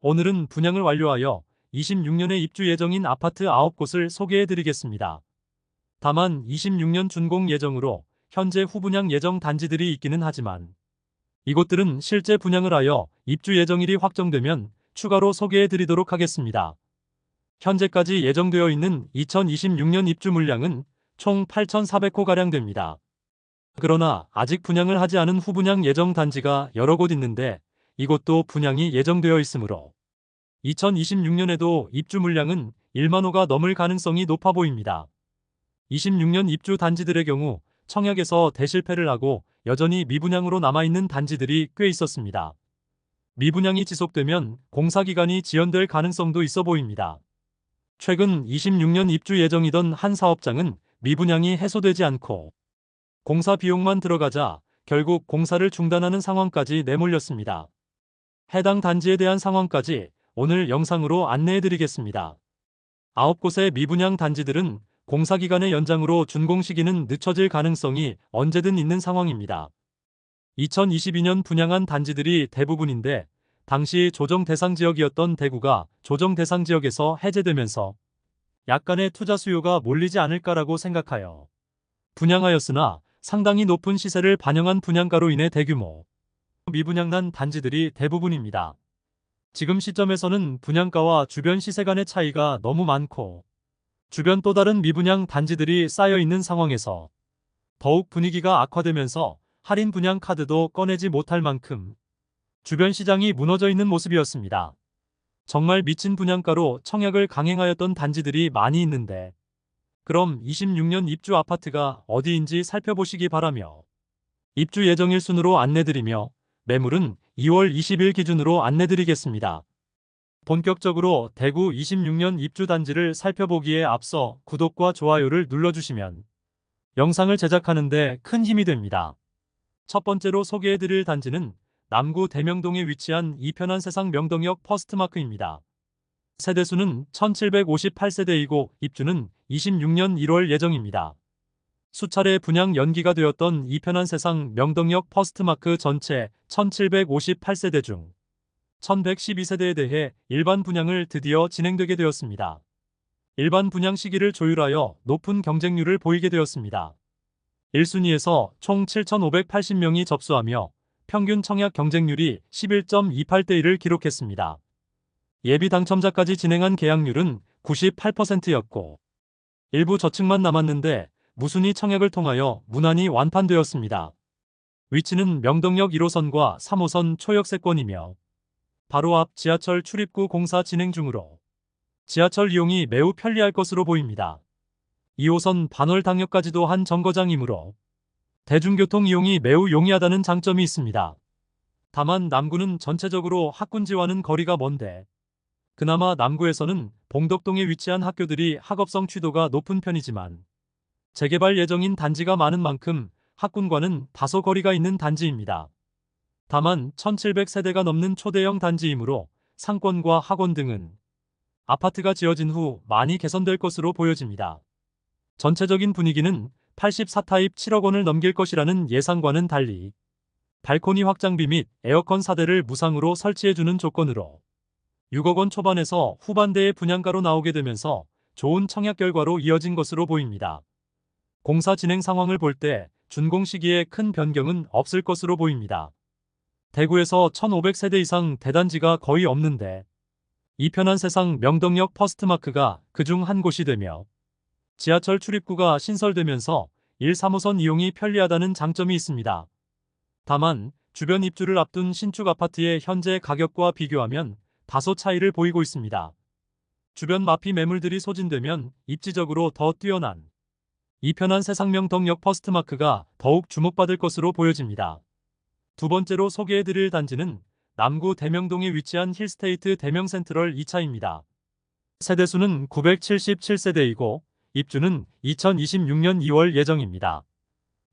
오늘은 분양을 완료하여 26년에 입주 예정인 아파트 9곳을 소개해 드리겠습니다. 다만 26년 준공 예정으로 현재 후분양 예정 단지들이 있기는 하지만 이곳들은 실제 분양을 하여 입주 예정일이 확정되면 추가로 소개해 드리도록 하겠습니다. 현재까지 예정되어 있는 2026년 입주 물량은 총 8,400호가량 됩니다. 그러나 아직 분양을 하지 않은 후분양 예정 단지가 여러 곳 있는데 이곳도 분양이 예정되어 있으므로 2026년에도 입주 물량은 1만 호가 넘을 가능성이 높아 보입니다. 26년 입주 단지들의 경우 청약에서 대실패를 하고 여전히 미분양으로 남아있는 단지들이 꽤 있었습니다. 미분양이 지속되면 공사기간이 지연될 가능성도 있어 보입니다. 최근 26년 입주 예정이던 한 사업장은 미분양이 해소되지 않고 공사 비용만 들어가자 결국 공사를 중단하는 상황까지 내몰렸습니다. 해당 단지에 대한 상황까지 오늘 영상으로 안내해 드리겠습니다. 9곳의 미분양 단지들은 공사기간의 연장으로 준공 시기는 늦춰질 가능성이 언제든 있는 상황입니다. 2022년 분양한 단지들이 대부분인데 당시 조정 대상 지역이었던 대구가 조정 대상 지역에서 해제되면서 약간의 투자 수요가 몰리지 않을까라고 생각하여 분양하였으나 상당히 높은 시세를 반영한 분양가로 인해 대규모 미분양난 단지들이 대부분입니다. 지금 시점에서는 분양가와 주변 시세 간의 차이가 너무 많고 주변 또 다른 미분양 단지들이 쌓여 있는 상황에서 더욱 분위기가 악화되면서 할인 분양 카드도 꺼내지 못할 만큼 주변 시장이 무너져 있는 모습이었습니다. 정말 미친 분양가로 청약을 강행하였던 단지들이 많이 있는데 그럼 26년 입주 아파트가 어디인지 살펴보시기 바라며 입주 예정일 순으로 안내드리며 매물은 2월 20일 기준으로 안내드리겠습니다. 본격적으로 대구 26년 입주 단지를 살펴보기에 앞서 구독과 좋아요를 눌러주시면 영상을 제작하는데 큰 힘이 됩니다. 첫 번째로 소개해드릴 단지는 남구 대명동에 위치한 이편한 세상 명동역 퍼스트마크입니다. 세대수는 1758세대이고 입주는 26년 1월 예정입니다. 수차례 분양 연기가 되었던 이 편한 세상 명동역 퍼스트마크 전체 1758세대 중 1112세대에 대해 일반 분양을 드디어 진행되게 되었습니다. 일반 분양 시기를 조율하여 높은 경쟁률을 보이게 되었습니다. 1순위에서 총 7,580명이 접수하며 평균 청약 경쟁률이 11.28대 1을 기록했습니다. 예비 당첨자까지 진행한 계약률은 98%였고 일부 저층만 남았는데 무순위 청약을 통하여 무난히 완판되었습니다. 위치는 명동역 1호선과 3호선 초역세권이며 바로 앞 지하철 출입구 공사 진행 중으로 지하철 이용이 매우 편리할 것으로 보입니다. 2호선 반월당역까지도 한 정거장이므로 대중교통 이용이 매우 용이하다는 장점이 있습니다. 다만 남구는 전체적으로 학군지와는 거리가 먼데 그나마 남구에서는 봉덕동에 위치한 학교들이 학업성 취도가 높은 편이지만 재개발 예정인 단지가 많은 만큼 학군과는 다소 거리가 있는 단지입니다. 다만 1700세대가 넘는 초대형 단지이므로 상권과 학원 등은 아파트가 지어진 후 많이 개선될 것으로 보여집니다. 전체적인 분위기는 84타입 7억 원을 넘길 것이라는 예상과는 달리 발코니 확장비 및 에어컨 4대를 무상으로 설치해주는 조건으로 6억 원 초반에서 후반대의 분양가로 나오게 되면서 좋은 청약 결과로 이어진 것으로 보입니다. 공사 진행 상황을 볼 때 준공 시기에 큰 변경은 없을 것으로 보입니다. 대구에서 1500세대 이상 대단지가 거의 없는데 이 편한 세상 명동역 퍼스트마크가 그중 한 곳이 되며 지하철 출입구가 신설되면서 1, 3호선 이용이 편리하다는 장점이 있습니다. 다만 주변 입주를 앞둔 신축 아파트의 현재 가격과 비교하면 다소 차이를 보이고 있습니다. 주변 마피 매물들이 소진되면 입지적으로 더 뛰어난 이 편한 세상명동역 퍼스트마크가 더욱 주목받을 것으로 보여집니다. 두 번째로 소개해드릴 단지는 남구 대명동에 위치한 힐스테이트 대명센트럴 2차입니다. 세대수는 977세대이고 입주는 2026년 2월 예정입니다.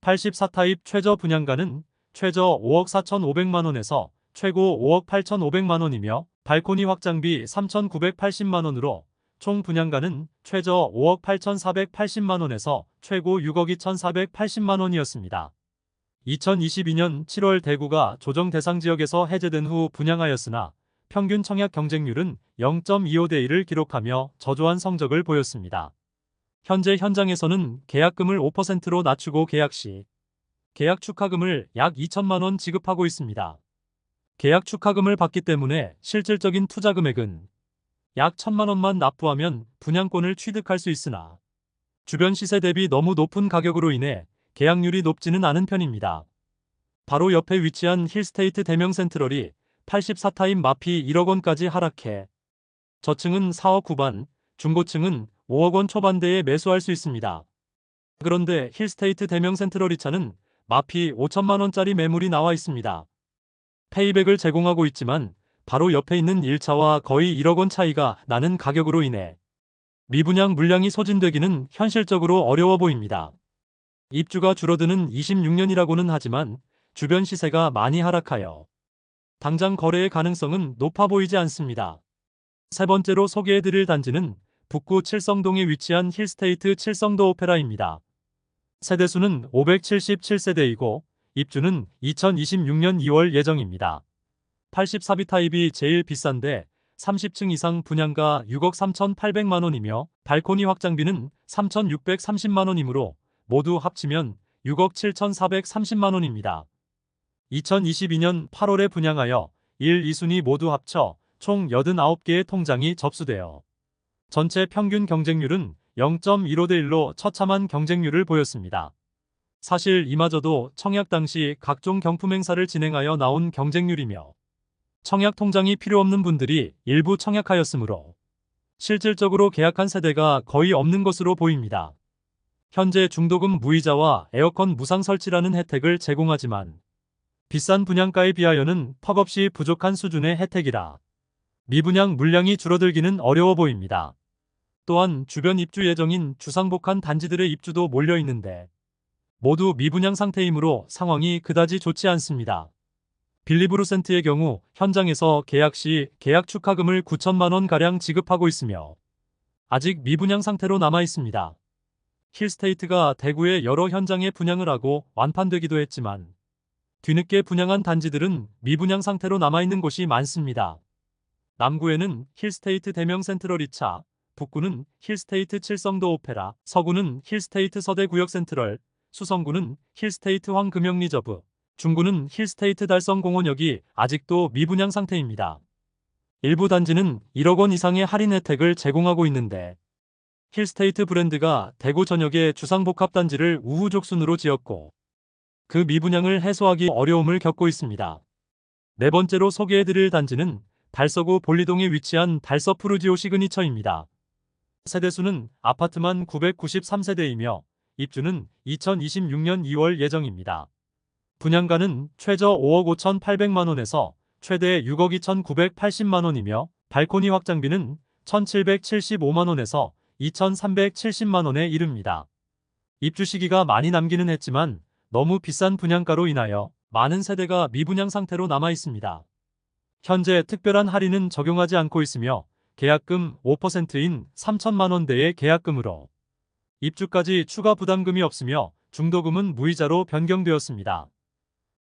84타입 최저 분양가는 최저 5억 4,500만원에서 최고 5억 8,500만원이며 발코니 확장비 3,980만원으로 총 분양가는 최저 5억 8,480만원에서 최고 6억 2,480만 원이었습니다. 2022년 7월 대구가 조정 대상 지역에서 해제된 후 분양하였으나 평균 청약 경쟁률은 0.25대 1을 기록하며 저조한 성적을 보였습니다. 현재 현장에서는 계약금을 5%로 낮추고 계약 시 계약 축하금을 약 2천만 원 지급하고 있습니다. 계약 축하금을 받기 때문에 실질적인 투자 금액은 약 1천만 원만 납부하면 분양권을 취득할 수 있으나 주변 시세 대비 너무 높은 가격으로 인해 계약률이 높지는 않은 편입니다. 바로 옆에 위치한 힐스테이트 대명 센트럴이 84타임 마피 1억 원까지 하락해 저층은 4억 후반, 중고층은 5억 원 초반대에 매수할 수 있습니다. 그런데 힐스테이트 대명 센트럴 2차는 마피 5천만 원짜리 매물이 나와 있습니다. 페이백을 제공하고 있지만 바로 옆에 있는 1차와 거의 1억 원 차이가 나는 가격으로 인해 미분양 물량이 소진되기는 현실적으로 어려워 보입니다. 입주가 줄어드는 26년이라고는 하지만 주변 시세가 많이 하락하여 당장 거래의 가능성은 높아 보이지 않습니다. 세 번째로 소개해드릴 단지는 북구 칠성동에 위치한 힐스테이트 칠성도 오페라입니다. 세대수는 577세대이고 입주는 2026년 2월 예정입니다. 84비 타입이 제일 비싼데 30층 이상 분양가 6억 3,800만 원이며 발코니 확장비는 3,630만 원이므로 모두 합치면 6억 7,430만 원입니다. 2022년 8월에 분양하여 1, 2순위 모두 합쳐 총 89개의 통장이 접수되어 전체 평균 경쟁률은 0.15대 1로 처참한 경쟁률을 보였습니다. 사실 이마저도 청약 당시 각종 경품 행사를 진행하여 나온 경쟁률이며 청약 통장이 필요 없는 분들이 일부 청약하였으므로 실질적으로 계약한 세대가 거의 없는 것으로 보입니다. 현재 중도금 무이자와 에어컨 무상 설치라는 혜택을 제공하지만 비싼 분양가에 비하여는 턱없이 부족한 수준의 혜택이라 미분양 물량이 줄어들기는 어려워 보입니다. 또한 주변 입주 예정인 주상복한 단지들의 입주도 몰려 있는데 모두 미분양 상태이므로 상황이 그다지 좋지 않습니다. 빌리브루센트의 경우 현장에서 계약 시 계약 축하금을 9천만 원 가량 지급하고 있으며 아직 미분양 상태로 남아 있습니다. 힐스테이트가 대구의 여러 현장에 분양을 하고 완판되기도 했지만 뒤늦게 분양한 단지들은 미분양 상태로 남아있는 곳이 많습니다. 남구에는 힐스테이트 대명 센트럴 2차, 북구는 힐스테이트 칠성도 오페라, 서구는 힐스테이트 서대 구역 센트럴, 수성구는 힐스테이트 황금영 리저브, 중구는 힐스테이트 달성 공원역이 아직도 미분양 상태입니다. 일부 단지는 1억 원 이상의 할인 혜택을 제공하고 있는데 힐스테이트 브랜드가 대구 전역의 주상복합단지를 우후족순으로 지었고 그 미분양을 해소하기 어려움을 겪고 있습니다. 네 번째로 소개해드릴 단지는 달서구 볼리동에 위치한 달서 푸르지오 시그니처입니다. 세대수는 아파트만 993세대이며 입주는 2026년 2월 예정입니다. 분양가는 최저 5억 5,800만원에서 최대 6억 2,980만원이며 발코니 확장비는 1,775만원에서 2,370만원에 이릅니다. 입주 시기가 많이 남기는 했지만 너무 비싼 분양가로 인하여 많은 세대가 미분양 상태로 남아 있습니다. 현재 특별한 할인은 적용하지 않고 있으며 계약금 5%인 3천만 원대의 계약금으로 입주까지 추가 부담금이 없으며 중도금은 무이자로 변경되었습니다.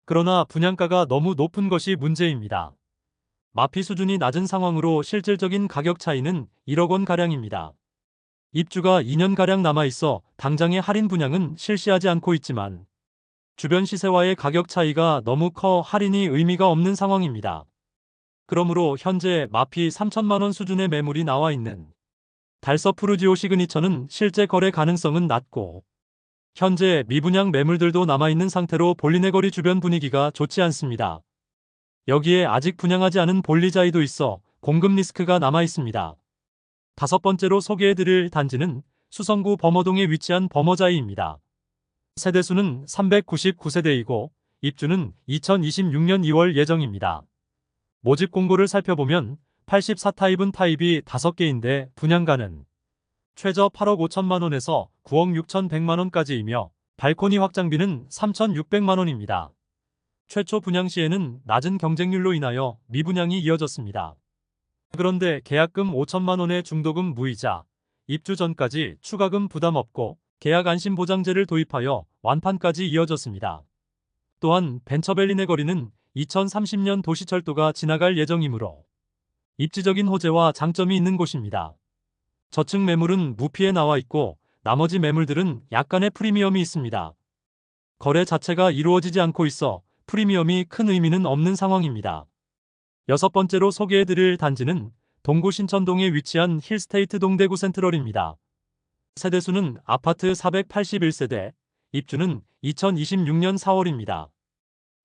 그러나 분양가가 너무 높은 것이 문제입니다. 마피 수준이 낮은 상황으로 실질적인 가격 차이는 1억 원 가량입니다. 입주가 2년가량 남아있어 당장의 할인 분양은 실시하지 않고 있지만 주변 시세와의 가격 차이가 너무 커 할인이 의미가 없는 상황입니다. 그러므로 현재 마피 3천만원 수준의 매물이 나와 있는 달서 푸르지오 시그니처는 실제 거래 가능성은 낮고 현재 미분양 매물들도 남아있는 상태로 볼리네 거리 주변 분위기가 좋지 않습니다. 여기에 아직 분양하지 않은 볼리자이도 있어 공급 리스크가 남아 있습니다. 다섯 번째로 소개해드릴 단지는 수성구 범어동에 위치한 범어자이입니다. 세대수는 399세대이고 입주는 2026년 2월 예정입니다. 모집 공고를 살펴보면 84타입은 타입이 5개인데 분양가는 최저 8억 5천만 원에서 9억 6천100만 원까지이며 발코니 확장비는 3,600만 원입니다. 최초 분양 시에는 낮은 경쟁률로 인하여 미분양이 이어졌습니다. 그런데 계약금 5천만 원의 중도금 무이자, 입주 전까지 추가금 부담 없고 계약 안심 보장제를 도입하여 완판까지 이어졌습니다. 또한 벤처벨린의 거리는 2030년 도시철도가 지나갈 예정이므로 입지적인 호재와 장점이 있는 곳입니다. 저층 매물은 무피에 나와 있고 나머지 매물들은 약간의 프리미엄이 있습니다. 거래 자체가 이루어지지 않고 있어 프리미엄이 큰 의미는 없는 상황입니다. 여섯 번째로 소개해드릴 단지는 동구 신천동에 위치한 힐스테이트 동대구 센트럴입니다. 세대수는 아파트 481세대, 입주는 2026년 4월입니다.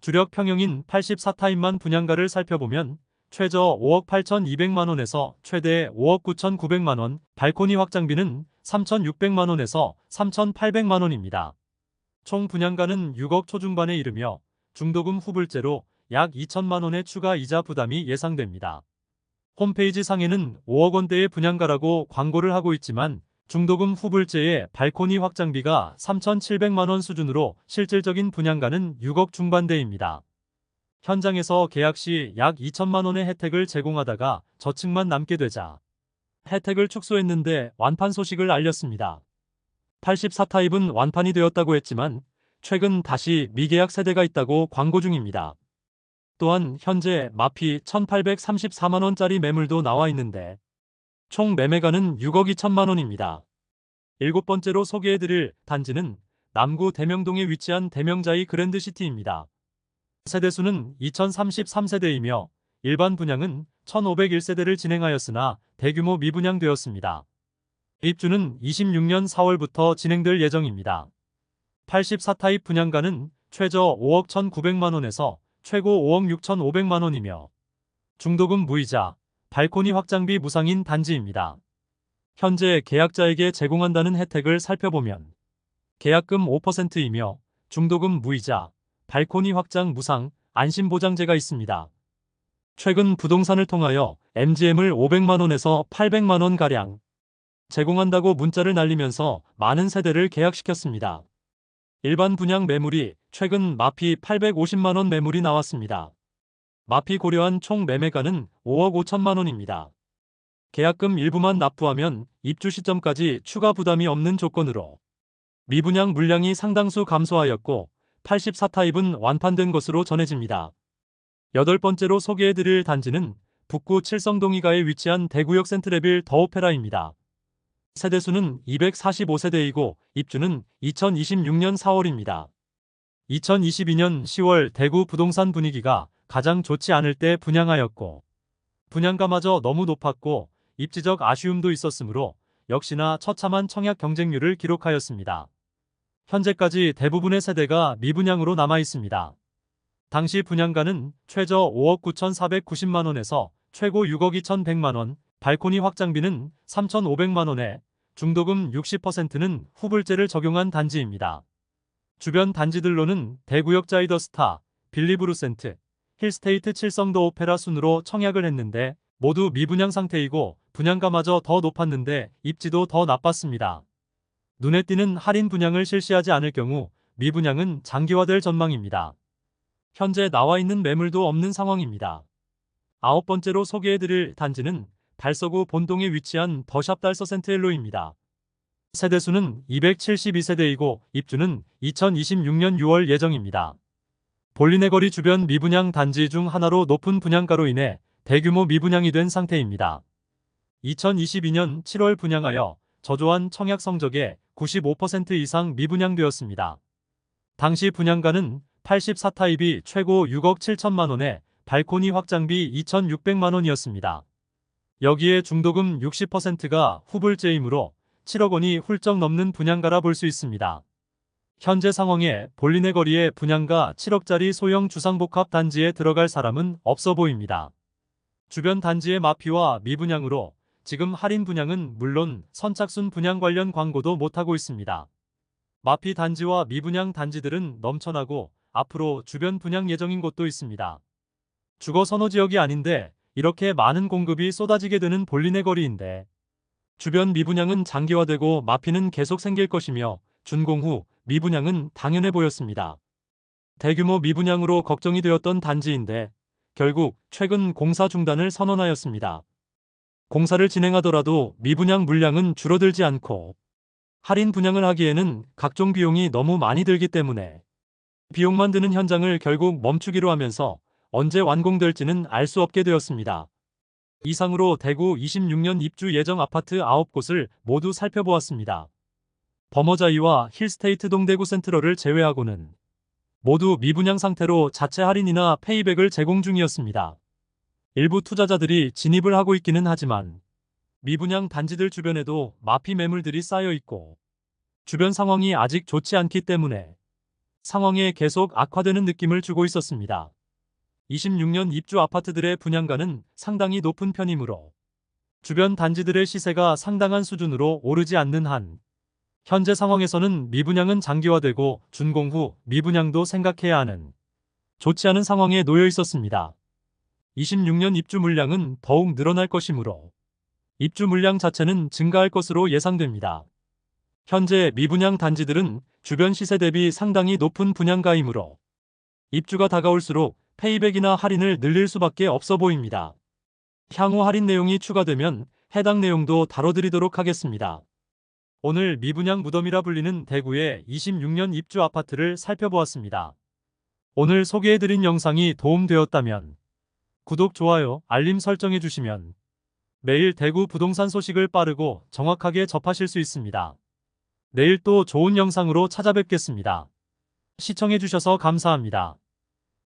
주력 평형인 84타입만 분양가를 살펴보면 최저 5억 8,200만원에서 최대 5억 9,900만원, 발코니 확장비는 3,600만원에서 3,800만원입니다. 총 분양가는 6억 초중반에 이르며 중도금 후불제로 약 2천만원의 추가 이자 부담이 예상됩니다. 홈페이지 상에는 5억 원대의 분양가라고 광고를 하고 있지만 중도금 후불제에 발코니 확장비가 3,700만원 수준으로 실질적인 분양가는 6억 중반대입니다. 현장에서 계약 시 약 2천만 원의 혜택을 제공하다가 저층만 남게 되자 혜택을 축소했는데 완판 소식을 알렸습니다. 84타입은 완판이 되었다고 했지만 최근 다시 미계약 세대가 있다고 광고 중입니다. 또한 현재 마피 1,834만 원짜리 매물도 나와 있는데 총 매매가는 6억 2천만 원입니다. 일곱 번째로 소개해드릴 단지는 남구 대명동에 위치한 대명자이 그랜드시티입니다. 세대수는 2033세대이며 일반 분양은 1501세대를 진행하였으나 대규모 미분양되었습니다. 입주는 26년 4월부터 진행될 예정입니다. 84타입 분양가는 최저 5억 1,900만원에서 최고 5억 6,500만원이며 중도금 무이자, 발코니 확장비 무상인 단지입니다. 현재 계약자에게 제공한다는 혜택을 살펴보면 계약금 5%이며 중도금 무이자, 발코니 확장 무상, 안심보장제가 있습니다. 최근 부동산을 통하여 MGM을 500만원에서 800만원가량 제공한다고 문자를 날리면서 많은 세대를 계약시켰습니다. 일반 분양 매물이 최근 마피 850만원 매물이 나왔습니다. 마피 고려한 총 매매가는 5억 5천만 원입니다. 계약금 일부만 납부하면 입주 시점까지 추가 부담이 없는 조건으로 미분양 물량이 상당수 감소하였고 84타입은 완판된 것으로 전해집니다. 여덟 번째로 소개해드릴 단지는 북구 칠성동이가에 위치한 대구역 센트레빌 더오페라입니다. 세대수는 245세대이고 입주는 2026년 4월입니다. 2022년 10월 대구 부동산 분위기가 가장 좋지 않을 때 분양하였고 분양가마저 너무 높았고 입지적 아쉬움도 있었으므로 역시나 처참한 청약 경쟁률을 기록하였습니다. 현재까지 대부분의 세대가 미분양으로 남아 있습니다. 당시 분양가는 최저 5억 9,490만원에서 최고 6억 2,100만원, 발코니 확장비는 3,500만원에 중도금 60%는 후불제를 적용한 단지입니다. 주변 단지들로는 대구역 자이더스타, 빌리브루센트, 힐스테이트 칠성도 오페라 순으로 청약을 했는데 모두 미분양 상태이고 분양가마저 더 높았는데 입지도 더 나빴습니다. 눈에 띄는 할인 분양을 실시하지 않을 경우 미분양은 장기화될 전망입니다. 현재 나와 있는 매물도 없는 상황입니다. 아홉 번째로 소개해드릴 단지는 달서구 본동에 위치한 더샵 달서 센트엘로입니다. 세대수는 272세대이고 입주는 2026년 6월 예정입니다. 볼리네 거리 주변 미분양 단지 중 하나로 높은 분양가로 인해 대규모 미분양이 된 상태입니다. 2022년 7월 분양하여 저조한 청약 성적에 95% 이상 미분양되었습니다. 당시 분양가는 84타입이 최고 6억 7천만 원에 발코니 확장비 2,600만 원이었습니다. 여기에 중도금 60%가 후불제이므로 7억 원이 훌쩍 넘는 분양가라 볼 수 있습니다. 현재 상황에 볼리네 거리에 분양가 7억짜리 소형 주상복합 단지에 들어갈 사람은 없어 보입니다. 주변 단지의 마피와 미분양으로 지금 할인 분양은 물론 선착순 분양 관련 광고도 못하고 있습니다. 마피 단지와 미분양 단지들은 넘쳐나고 앞으로 주변 분양 예정인 곳도 있습니다. 주거 선호 지역이 아닌데 이렇게 많은 공급이 쏟아지게 되는 볼리네 거리인데 주변 미분양은 장기화되고 마피는 계속 생길 것이며 준공 후 미분양은 당연해 보였습니다. 대규모 미분양으로 걱정이 되었던 단지인데 결국 최근 공사 중단을 선언하였습니다. 공사를 진행하더라도 미분양 물량은 줄어들지 않고 할인 분양을 하기에는 각종 비용이 너무 많이 들기 때문에 비용만 드는 현장을 결국 멈추기로 하면서 언제 완공될지는 알 수 없게 되었습니다. 이상으로 대구 26년 입주 예정 아파트 9곳을 모두 살펴보았습니다. 버머자이와 힐스테이트 동대구 센트럴을 제외하고는 모두 미분양 상태로 자체 할인이나 페이백을 제공 중이었습니다. 일부 투자자들이 진입을 하고 있기는 하지만 미분양 단지들 주변에도 마피 매물들이 쌓여 있고 주변 상황이 아직 좋지 않기 때문에 상황에 계속 악화되는 느낌을 주고 있었습니다. 26년 입주 아파트들의 분양가는 상당히 높은 편이므로 주변 단지들의 시세가 상당한 수준으로 오르지 않는 한 현재 상황에서는 미분양은 장기화되고 준공 후 미분양도 생각해야 하는 좋지 않은 상황에 놓여 있었습니다. 26년 입주 물량은 더욱 늘어날 것이므로 입주 물량 자체는 증가할 것으로 예상됩니다. 현재 미분양 단지들은 주변 시세 대비 상당히 높은 분양가이므로 입주가 다가올수록 페이백이나 할인을 늘릴 수밖에 없어 보입니다. 향후 할인 내용이 추가되면 해당 내용도 다뤄드리도록 하겠습니다. 오늘 미분양 무덤이라 불리는 대구의 26년 입주 아파트를 살펴보았습니다. 오늘 소개해드린 영상이 도움되었다면 구독, 좋아요, 알림 설정해 주시면 매일 대구 부동산 소식을 빠르고 정확하게 접하실 수 있습니다. 내일 또 좋은 영상으로 찾아뵙겠습니다. 시청해 주셔서 감사합니다.